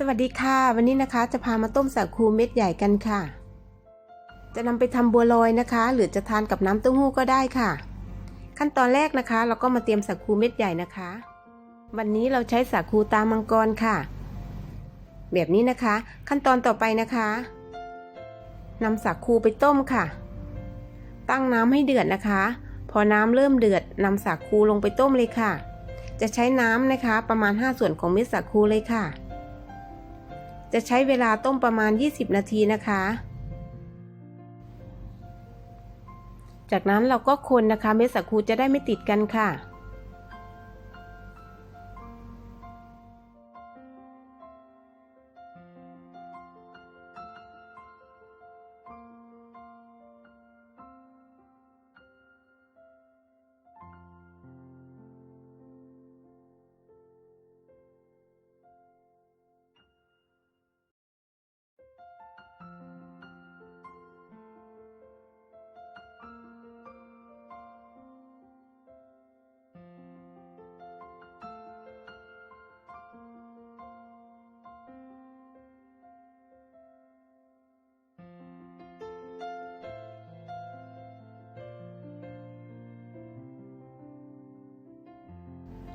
สวัสดีค่ะ วันนี้นะคะจะพามาต้มสาคูเม็ดใหญ่กันค่ะ จะนำไปทำบัวลอยนะคะ หรือจะทานกับน้ำเต้าหู้ก็ได้ค่ะ ขั้นตอนแรกนะคะ เราก็มาเตรียมสาคูเม็ดใหญ่นะคะ วันนี้เราใช้สาคูตามังกรค่ะ แบบนี้นะคะ ขั้นตอนต่อไปนะคะนำสาคูไปต้มค่ะ ตั้งน้ำให้เดือดนะคะ พอน้ำเริ่มเดือดนำสาคูลงไปต้มเลยค่ะ จะใช้น้ำนะคะประมาณ 5 ส่วนของเม็ดสาคูเลยค่ะ จะใช้เวลาต้มประมาณ 20 นาทีนะคะ จากนั้นเราก็คนนะคะเม็ดสาคูจะได้ไม่ติดกันค่ะ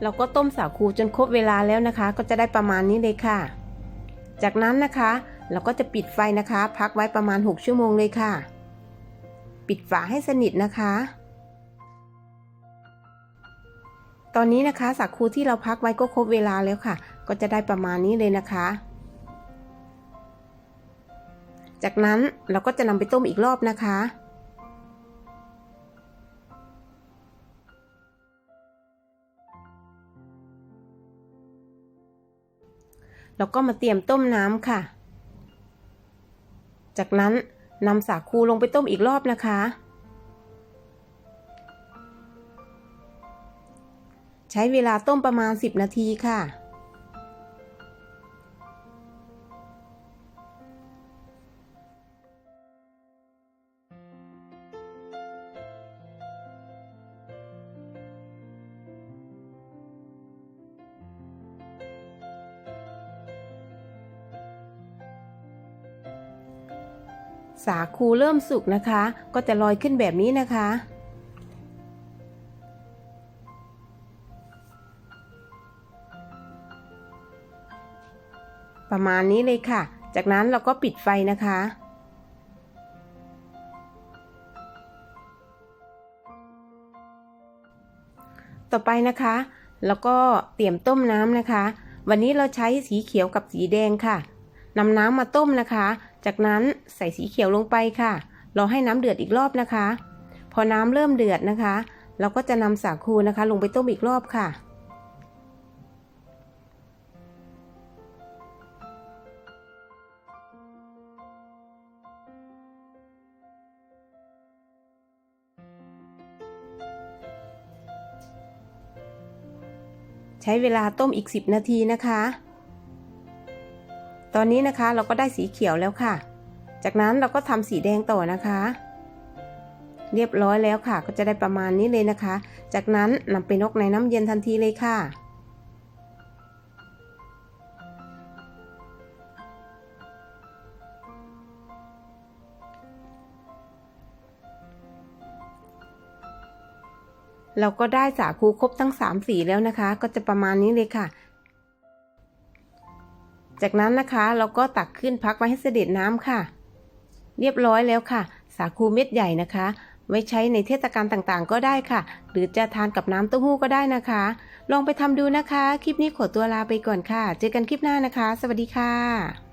เราก็ต้มสาคูจนครบเวลาแล้วนะคะ ก็จะได้ประมาณนี้เลยค่ะ จากนั้นนะคะเราก็จะปิดไฟนะคะ พักไว้ประมาณ 6 ชั่วโมงเลยค่ะ ปิดฝาให้สนิทนะคะ ตอนนี้นะคะสาคูที่เราพักไว้ก็ครบเวลาแล้วค่ะ ก็จะได้ประมาณนี้เลยนะคะ จากนั้นเราก็จะนำไปต้มอีกรอบนะคะ แล้วก็มาเตรียมต้มน้ำค่ะ จากนั้นนำสาคูลงไปต้มอีกรอบนะคะ ใช้เวลาต้มประมาณ 10 นาทีค่ะ สาคูเริ่มสุกนะคะ ก็จะลอยขึ้นแบบนี้นะคะ ประมาณนี้เลยค่ะ จากนั้นเราก็ปิดไฟนะคะ ต่อไปนะคะ แล้วก็เตรียมต้มน้ำนะคะ วันนี้เราใช้สีเขียวกับสีแดงค่ะนำน้ำมาต้มนะคะ จากนั้นใส่สีเขียวลงไปค่ะ รอให้น้ำเดือดอีกรอบนะคะ พอน้ำเริ่มเดือดนะคะ เราก็จะนำสาคูนะคะ ลงไปต้มอีกรอบค่ะ ใช้เวลาต้มอีก 10 นาทีนะคะ ตอนนี้นะคะเราก็ได้สีเขียวแล้วค่ะ จากนั้นเราก็ทำสีแดงต่อนะคะ เรียบร้อยแล้วค่ะ ก็จะได้ประมาณนี้เลยนะคะ จากนั้นนำไปนกในน้ำเย็นทันทีเลยค่ะเราก็ได้สาคูครบทั้ง 3 สีแล้วนะคะ ก็จะประมาณนี้เลยค่ะ จากนั้นนะคะเราก็ตักขึ้นพักไว้ให้เสด็จน้ำค่ะ เรียบร้อยแล้วค่ะ สาคูเม็ดใหญ่นะคะไว้ใช้ในเทศกาลต่างๆ ก็ได้ค่ะ หรือจะทานกับน้ำเต้าหู้ก็ได้นะคะ ลองไปทำดูนะคะ คลิปนี้ขอตัวลาไปก่อนค่ะ เจอกันคลิปหน้านะคะ สวัสดีค่ะ